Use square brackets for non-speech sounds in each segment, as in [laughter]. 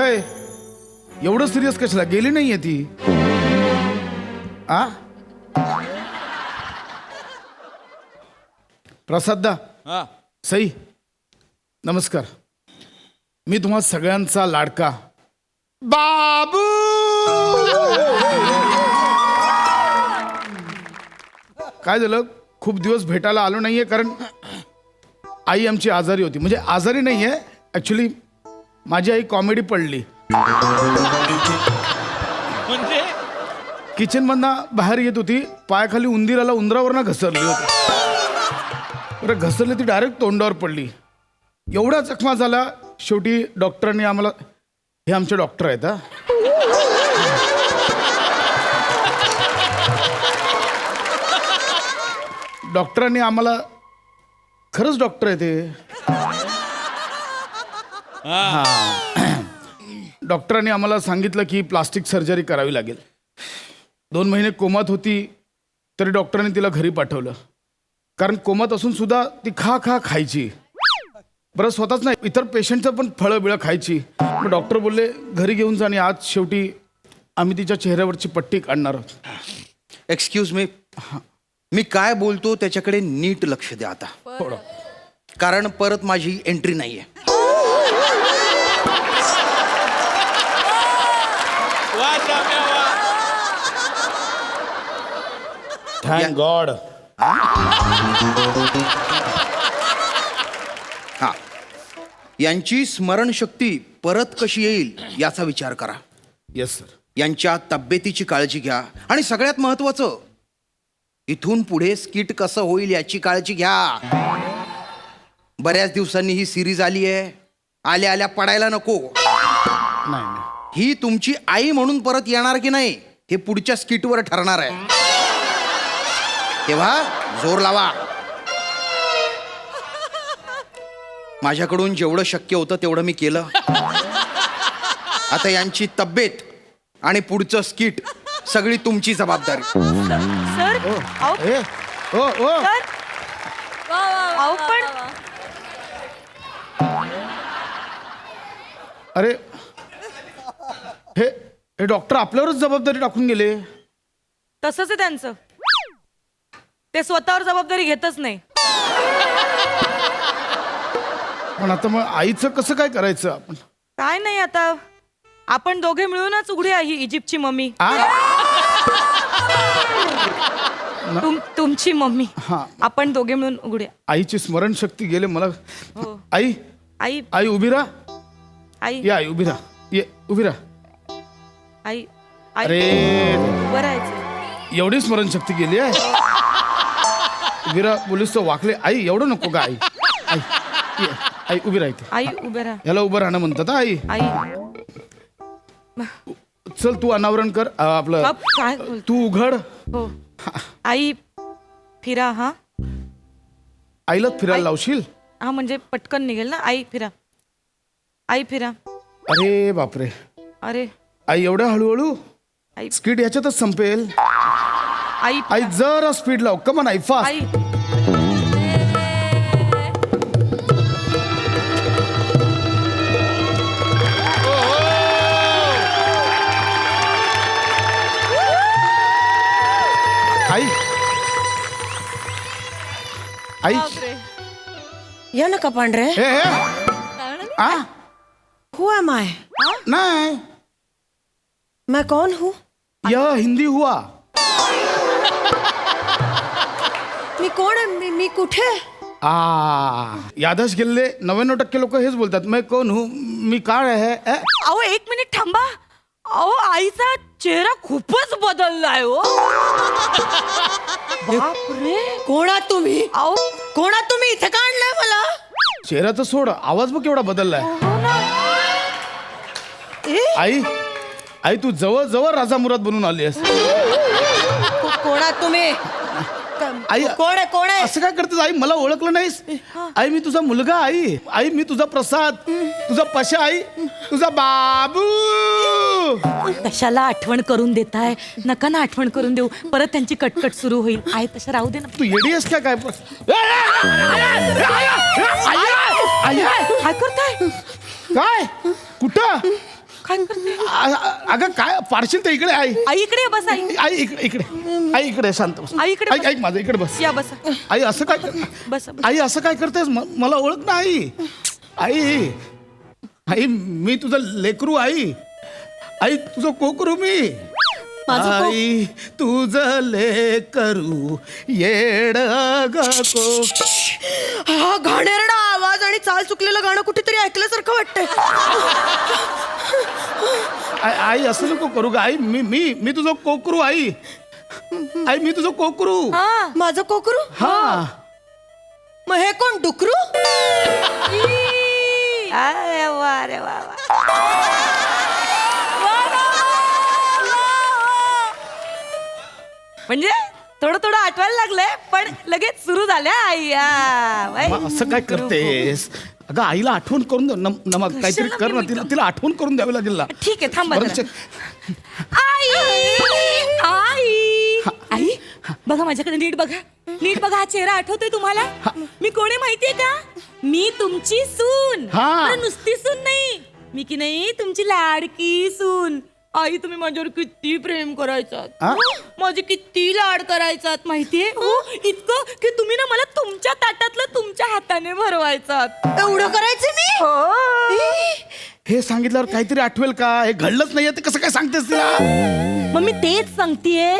काय? एवढं सिरियस कशाला? गेली नाहीये ती. आ? प्रसाददा हा. सई नमस्कार. मी तुम्हा सगळ्यांचा लाडका. बाबू! काय झालं? खूप दिवस भेटायला आलो नाहीये कारण आई आमची आजारी होती. म्हणजे आजारी नाहीये ऍक्च्युली माझी आई कॉमेडी पडली. म्हणजे? किचन मधनं बाहेर येत होती पायाखाली उंदीराला उंदरावरनं घसरली होती. बरं घसरली ती डायरेक्ट तोंडावर पडली. एवढा जखमा झाला शेवटी डॉक्टरांनी आम्हाला हे आमचे डॉक्टर आहेत हा. डॉक्टरांनी आम्हाला खरंच डॉक्टर आहे ते [clears throat] डॉक्टरांनी आम्हाला सांगितलं की प्लास्टिक सर्जरी करावी लागेल. दोन महिने कोमात होती तरी डॉक्टरांनी तिला घरी पाठवलं. कारण कोमात असून सुद्धा ती खा खा खायची. बरं स्वतःच नाही इतर पेशंटचं पण फळं बिळं खायची. मग डॉक्टर बोलले घरी घेऊन जा आणि आज शेवटी आम्ही तिच्या चेहऱ्यावरची पट्टी काढणार आहोत. एक्सक्यूज मी मी काय बोलतो त्याच्याकडे नीट लक्ष द्या आता. कारण परत माझी एंट्री नाहीये वा जाम्या वा थँक गॉड [laughs] हा. यांची स्मरणशक्ती परत कशी येईल याचा विचार करा. येस सर यांच्या तब्येतीची काळजी घ्या. आणि सगळ्यात महत्वाचं इथून पुढे स्किट कसं होईल याची काळजी घ्या. बऱ्याच दिवसांनी ही सिरीज आली आहे. आल्या आल्या पडायला नको. नाही नाही. ही तुमची आई म्हणून परत येणार की नाही हे पुढच्या स्किटवर ठरणार आहे. तेव्हा जोर लावा. माझ्याकडून जेवढं शक्य होतं तेवढं मी केलं. आता यांची तब्येत आणि पुढचं स्किट सगळी तुमची जबाबदारी. सर अहो ए ओ ओ. सर. अहो पण. अरे हे हे डॉक्टर आपल्यावरच जबाबदारी टाकून गेले. तसंच आहे त्यांचं. ते स्वतःवर जबाबदारी घेतच नाही. पण आता मग आईचं कसं काय करायचं? आपण काय नाही आता. आपण दोघे मिळूनच उघडूया ही इजिप्तची मम्मी. आ? तुम तुमची मम्मी. हा. आपण दोघे मिळून उघडूया. आईची स्मरणशक्ती गेले मला. हो. आई? आई. आई उभी राहा. आई. ये आई उभी राहा. ये उभी राहा. आई. आई. अरे. बरं आहे. एवढी स्मरणशक्ती गेली आहे? राहा पोलीस वाकले. आई एवढं नको का आई. आई ये, आई उभी राहते आई उभे राहा. याला उभं राहणं म्हणतात हा, आई. आई. चल तू अनावरण कर अं, आपलं बाप, काय तू उघड. हो. आई फिरा हा. आईला फिरायला लावशील? हा म्हणजे पटकन निघेल ना? आई फिरा. आई फिरा. अरे बापरे. अरे. आई एवढ्या हळूहळू? आई. स्पीड याच्यातच संपेल. आई आई जरा स्पीड लाव. कमन आई फास्ट आई. आई. बापरे. या नका पांढरे. हे हे. आ? हु एम आई नाही. मैं कौन हूँ? यह हिंदी हुआ. मी कोण आहे? मी, मी कुठे? आ यादश गेलेले नव्याण्णव टक्के लोक हेच बोलतात. मैं कोण हूँ? मी काळ आहे? अहो एक मिनिट थांबा. अहो आईचा चेहरा खूपच बदललाय हो. बापरे. कोण तुम्ही? अहो कोण तुम्ही? इथे का आणलंय मला? चेहरा तर सोड. आवाज बघ केवढा बदललाय. हो ना. ए, आई आई तू जवळ जवळ राजा मुराद बनून आली आहेस. को- कोण तुम्ही? आई कोण आहे कोण आहे? असं काय करतेस आई? मला ओळखलं नाहीस. आई मी तुझा मुलगा आई. आई मी तुझा प्रसाद. तुझा पशा आई. तुझा बाबू. कशाला आठवण करून देताय? नका ना आठवण करून देऊ. परत त्यांची कटकट सुरू होईल. आहे तशा राहू दे ना. तू येडी आहेस का काय? आई, आई, आई, आई, काय करताय? काय? कुठं? काय आ- अगं काय? पारशील तर इकडे आई. आई इकडे ये, बस आई. आई इकडे इकडे. आई इकडे शांत बस. आई इकडे ऐक बस. ऐक माझं इकडे बस. या बसा. आई असं काय कर- बस बस. आई असं काय करतेस? म- मला ओळख ना आई. आई आई मी तुझं लेकरू आई. आई तुझं कोकरू मी. माझं आई तुझं लेकरू येड ग को. हा घाणेरडा आवाज आणि चाल चुकलेलं गाणं कुठेतरी ऐकल्यासारखं वाटतंय. आई आई असं नको करू ग. आई मी मी मी तुझं कोकरू आई. आई मी तुझं कोकरू. हा माझं कोकरू? हा. मग हे कोण डुकरू? अरे वा अरे वा वा. म्हणजे थोडं थोडं आठवायला लागलंय पण लगेच सुरू झाल्या बाई. मग असं काय करतेस? अगं आईला आठवण करून दे. नम- नमक काहीतरी कशाला कर ना मी तिला तिला आठवण करून द्यावी लागेल ना. ठीक आहे थांबा बरं, जरा. चल. आई! आई! आई बघा माझ्याकडे नीट बघा. नीट बघा हा चेहरा आठवतोय तुम्हाला? मी कोणी माहितीये का? मी तुमची सून. हा. पण नुसती सून नाही. मी की नाही तुमची लाडकी सून. आई तुम्ही माझ्यावर किती प्रेम हा? करायचात माझे किती लाड करायचात माहितीये? हो इतकं की तुम्ही ना मला तुमच्या ताटातलं तुमच्या हाताने भरवायचात. एवढं करायचं मी? हो. हे सांगितल्यावर काहीतरी आठवेल का? हे घडलंच नाहीये ते कसं काय सांगतेस तिला? मग मी तेच सांगतेय.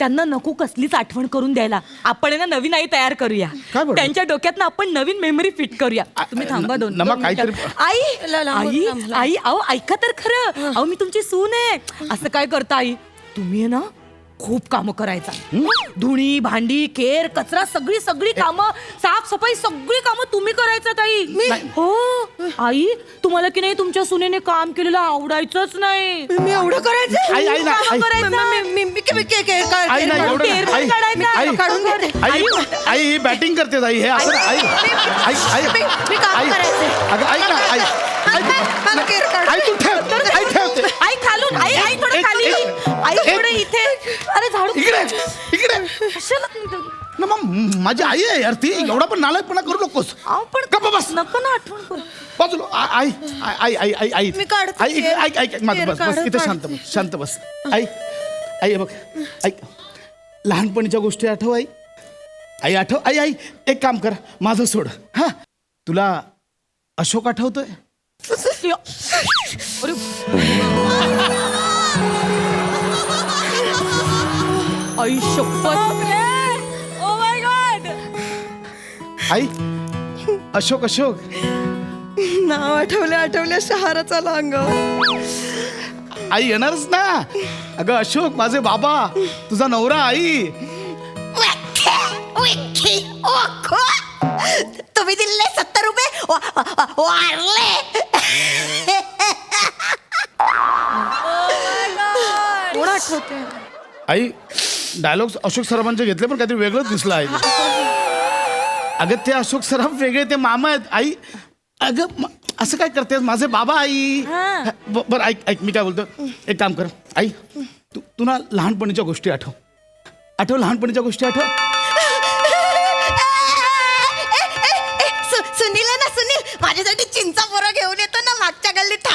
त्यांना नको कसलीच आठवण करून द्यायला आपण आहे ना नवीन आई तयार करूया काय? त्यांच्या डोक्यात ना आपण नवीन मेमरी फिट करूया तुम्ही थांबा दोन नमा दोन काहीतरी- मिनिटं. आई ला- आई. आई अहो ऐका तर खरं अहो मी तुमची सून आहे असं काय करता आई तुम्ही आहे ना खूप कामं करायचा. धुणी भांडी केर कचरा सगळी सगळी कामं साफसफाई सगळी कामं तुम्ही करायचात आई हो? आई तुम्हाला की नाही तुमच्या सुनेने काम केलेलं आवडायचंच नाही. मी एवढं करायचं? आई आई ना कामं करायचं. नाही. एवढं काढायचा. काढून ही बॅटिंग करते आई हे असं नाही. आई आई आई मी- मी काम आई- करायचे. अगं ऐक ना आई आई मला केर काढ. आई तू ठेव. आई ठेवते. आई खालून. आई आई थोडं एक- खाली. एक- आई थोडं इथे? अरे झाडू. इकडे इकडे. कशाला तुम्ही- ना मग माझी आई आहे यार ती एवढा पण नालायकपणा करू नकोस. अहो, पण गप्प बस. नको ना आठवण करू. बाजूला आ- आई आई आई आई आई. मी काढते आई इकडे-. ऐक ऐक ऐक माझं बस बस काढ, इथे काढ. शांत बस शांत बस. आई आई हे बघ ऐक. लहानपणीच्या गोष्टी आठव आई. आई आठव आई आई एक काम कर माझं सोड. हा? तुला अशोक आठवतोय? [laughs] अरे आई शपथ ओ माय गॉड आई अशोक अशोक. नाव आठवल्या आठवल्या शहाराचा लांग. आई येणारच ना. अगं अशोक माझे बाबा तुझा नवरा आई. तुम्ही दिले सत्तर रुपये? वा- वा- वाढले कोण आठवते आई डायलॉग अशोक सराफांचे घेतले पण काहीतरी वेगळंच दिसलं आहे. अगं ते अशोक सराफ वेगळे ते मामा आहेत. आई अगं म- असं काय करतेस? माझे बाबा आई. हा. ब- बरं ऐक ऐक मी काय बोलतो? एक काम कर. आई तू तू ना लहानपणीच्या गोष्टी आठव. आठव लहानपणीच्या गोष्टी आठव.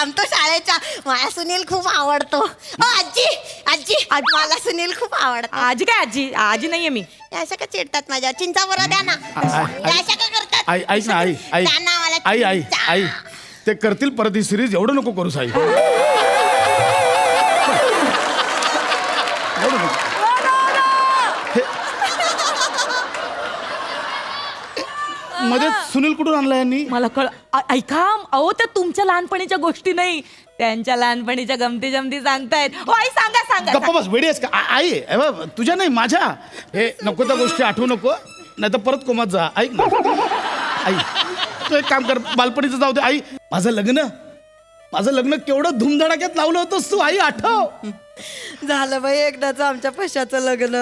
थांबतो शाळेच्या. मला सुनील खूप आवडतो. ओ आजी आजी मला सुनील खूप आवडतो. आजी काय आजी? आजी नाहीये मी. या अशा का चिडतात माझ्या? चिंचा पोरं द्या ना. आ- आ- या अशा का करतात? आई ऐक ना आई आई. द्या ना मला आई आई चिंचा. आई. ते करतील परत ही सिरीज एवढं नको करू साई मध्ये सुनील कुठून आणला यांनी? मला कळ आ- ऐका अहो त्या तुमच्या लहानपणीच्या गोष्टी नाही. त्यांच्या लहानपणीच्या गमती जमती सांगतायत. ओ आई सांगा सांगा गप्पा बस वेडी आहेस का? आ- आई हे तुझ्या नाही माझ्या? हे नको त्या गोष्टी आठवू नको. नाही तर परत कोमात जा. ऐक ना. आई तू एक काम कर बालपणीचं जाऊ दे. आई माझं लग्न माझं लग्न केवढं धुमधडाक्यात लावलं होतंस तू आई आठव. झालं बाई एकदाच आमच्या पशाचं लग्न.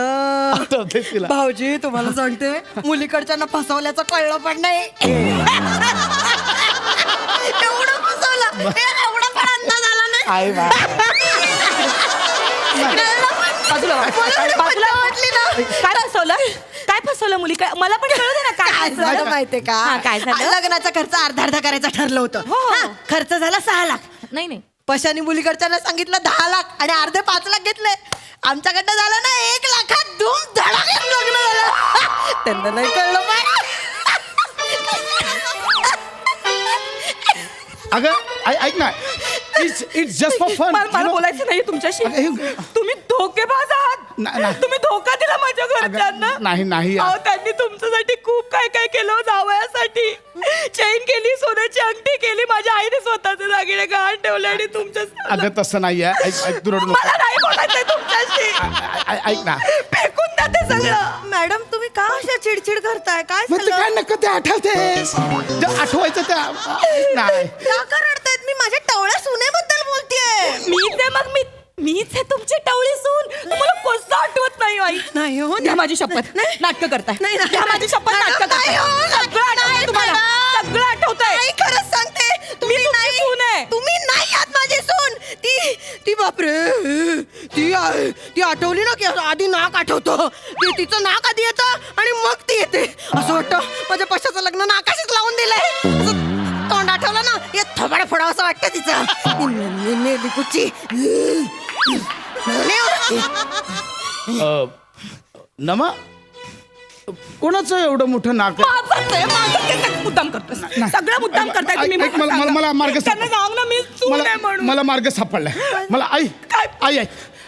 तिला. भाऊजी तुम्हाला सांगते मुलीकडच्या फसवल्याचं कळलं पण नाही. एवढं फसवलं. एवढं पण अंदाज आला नाही. आई बा [laughs] कळलं पण नाही. ना. काय फसवलं? काय फसवलं मुली? काय मला पण कळू दे ना काय काय झालं फसवलं? माहितीये का? हा, काय झालं? लग्नाचा खर्च अर्धा अर्धा करायचा ठरलं होतं. हो. हा, खर्च झाला सहा लाख. नाही नाही. पशानी मुलीकडच्यानं सांगितलं दहा लाख आणि अर्धे पाच लाख घेतले. आमच्याकडनं झालं ना एक लाखात धूम धडाक्यात लग्न झालं. त्यांना नाही कळलं अगं ऐ- ऐक ना. It's it's just for fun मला मला बोलायचं नाही तुमच्याशी. अगं, हे- तुम्ही धोकेबाज आहात. ना- ना. तुम्ही धोका दिला माझ्या घरच्यांना? नाही, नाही. अहो, त्यांनी तुमच्यासाठी खूप काय काय केलं जावयासाठी चैन केली सोन्याची अंगठी केली माझ्या आईने स्वतःचे दागिने गहाण ठेवले आणि तुमच्या अगं तसं नाही आहे ऐक ऐक तू रडू नको. मला नाही बोलायचंय तुमच्याशी. ऐ- ऐ- ऐक ना. फेकून द्या ते सगळं. मॅडम तुम्ही का अशा चिडचिड करताय? काय मग ते झालं? काय नका ते आठवतेस जे आठवायचं ते ऐक ना का का रडतायत मी माझ्या टवळ्या सुनेबद्दल बोलतेय मीच आहे मग मी मीच आहे तुमची टवळी सून तुम्हाला कसं आठवत नाही हो, आई नाही हो द्या माझी शपथ. नाही. नाटक करताय. नाही, नाही. माझी शपथ नाही, नाटक नाही, हो, सगळं आठवतंय नाही, तुम्हाला. मॅडम. सगळं आठवतंय. नाही खरंच सांगते. तुम्ही तुमची नाही सून आहे. तुम्ही नाही आहात माझी सून. ती ती बापरे. ती आ- ती आठवली ना की असं आधी नाक आठवतं. ती तिचं नाक आधी येतं आणि मग ती येते. असं वाटतं. माझ्या पशाचं लग्न नाकाशीच लावून दिलंय. असं तोंड आठवलं ना हे थोबाड फोडावं असं वाटतं तिचं. ने- ने- ने- कुच्ची. अ, नमा कोणाचं एवढं मोठं नाक आहे? माझंच आहे, माझं ते सगळं मुद्दाम करतोय. सगळं मुद्दाम करताय तुम्ही ऐक- ऐक, मला- मला- मला मार्ग त्यांना सापडला. सांग ना मी आहे मला म्हणून. मला मार्ग सापडलाय. मला आई काय? आई आई.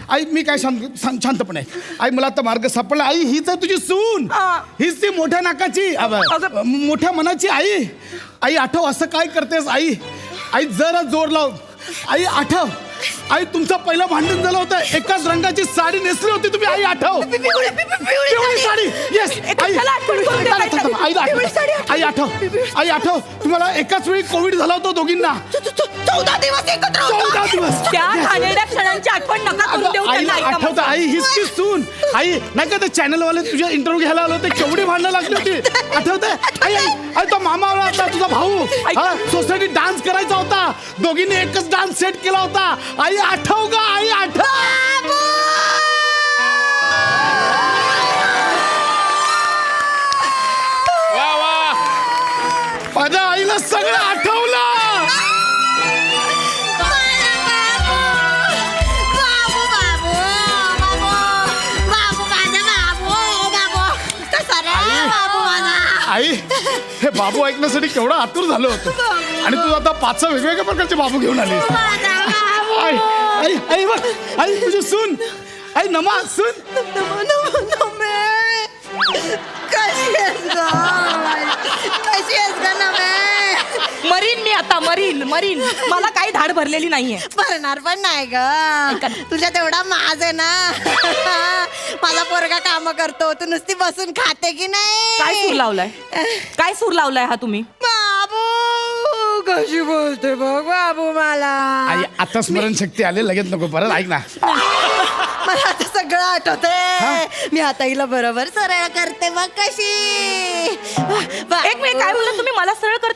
आई मी काय शांत शांत- शांतपणे. ऐक. आई मला आता मार्ग सापडला. आई हीच आहे तुझी सून. हा. हीच ती मोठ्या नाकाची. अब, अगं- मोठ्या मनाची आई. आई आठव असं काय करतेस आई? आई जरा जोर लाव. आई आठव. आई तुमचं पहिलं भांडण झालं होतं. एकाच रंगाची साडी नेसली होती तुम्ही. आई आठव. पिवळी साडी. येस आई कशाला आठवण करून देताय? थांब, थांब, थांब. आई पिवळी साडी आठव. आई आठव. आई आठव. तुम्हाला एकाच वेळी कोविड झाला होता दोघींना. चौदा दिवस एकत्र होतो. चौदा दिवस. त्या क्षणांची आठवण नका करून देऊ अगं, आईला त्यांना ऐका आठवतं आई हीच ती सून. आई नाही का ते चॅनल वाले तुझ्या इंटरव्ह्यू घ्यायला आलो होते? केवढी भांडणं लागली होती? आठवतंय? आई आई आई तो मामा आला होता तुझा भाऊ. हा सोसायटीत डान्स करायचा होता. दोघींनी एकच डान्स सेट केला होता. आई आठव का आई आठव. वा वा. माझ्या आईला सगळं आई हे बाबू ऐकण्यासाठी केवढा आतुर झालो होतो. आणि तू आता पाच सहा वेगवेगळ्या प्रकारचे बाबू घेऊन आली. बाबू. आई आई आई बघ आई तुझी सून. आई नमा सून. नमो नमो नमे. कशी आहेस ग? कशी आहेस ग मरीन मी आता मरीन मरीन. मला काही धाड भरलेली नाहीये. भरणार पण नाही ग. तुझ्या तेवढा माज आहे ना. माझा पोरगा काम करतो. तू नुसती बसून खाते की नाही? काय सूर लावलाय? काय सूर लावलाय हा तुम्ही? बाबू कशी बोलते बघ बाबू मला. आई आता स्मरणशक्ती आले लगेच नको परत ऐक ना. मला आता सगळं आठवतंय. मी आता हिला बरोबर सरळ करते बघ कशी. बा- एक मिनिट काय बोलला तुम्ही? मला सरळ करते म्हणजे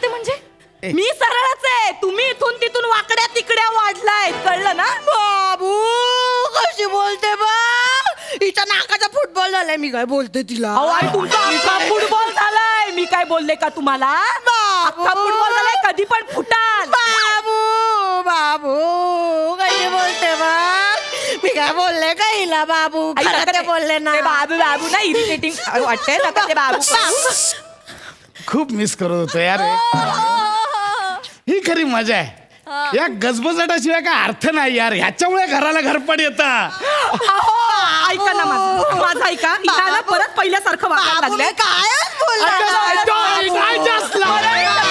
मी सरळच आहे. तुम्ही इथून तिथून वाकड्या तिकड्या वाढलाय. कळलं ना? बाबू कशी बोलते बा? हिच्या नाकाचा फुटबॉल झालाय. मी काय बोलते तिला? अहो तुमचा अख्खा फुटबॉल झालाय. मी काय बोलले का तुम्हाला? अख्खा फुटबॉल झालाय कधी पण फुटाल. बाबू बाबू कशी बोलते बा? मी काय बोलले का हिला बाबू? आई, खरं नका ते ते- बोलले ना. ते बाबू बाबू ना इरिटेटिंग वाटतंय नका ते बाबू. करू. खूप मिस करत होतो यार ही. खरी मजा आहे. या गजबजाटाशिवाय काय अर्थ नाही यार. ह्याच्यामुळे घराला घरपड येतं. अहो, ऐका ना माझं. माझं ऐका. ना परत पहिल्यासारखं वागायला लागलंय. काय I just- I बोलला don't- I just love it.